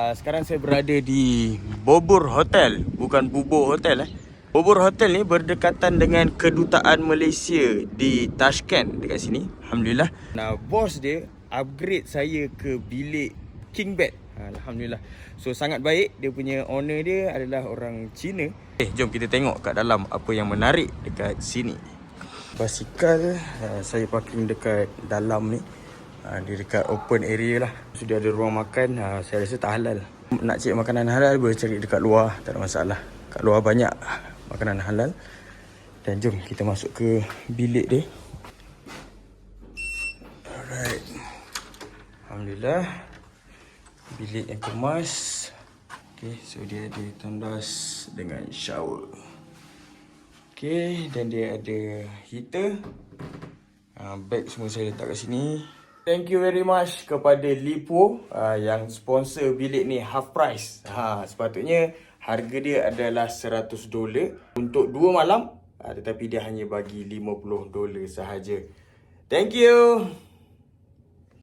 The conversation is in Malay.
Uh, sekarang saya berada di Bobur Hotel, bukan Bubur Hotel eh. Bobur Hotel ni berdekatan dengan kedutaan Malaysia di Tashkent dekat sini. Alhamdulillah. Nah, bos dia upgrade saya ke bilik king bed. Alhamdulillah. So sangat baik dia punya owner dia adalah orang Cina. Eh, jom kita tengok kat dalam apa yang menarik dekat sini. Basikal uh, saya parking dekat dalam ni. Uh, dia dekat open area lah. Sudah ada ruang makan. Uh, saya rasa tak halal. Nak cari makanan halal boleh cari dekat luar. Tak ada masalah. Kat luar banyak makanan halal. Dan jom kita masuk ke bilik dia. Alright. Alhamdulillah. Bilik yang kemas. Okay, so dia ada tandas dengan shower. Okay, dan dia ada heater. Uh, bag semua saya letak kat sini. Thank you very much kepada Lipo uh, yang sponsor bilik ni half price. Ha, sepatutnya harga dia adalah 100 dolar untuk 2 malam. Uh, tetapi dia hanya bagi 50 dolar sahaja. Thank you.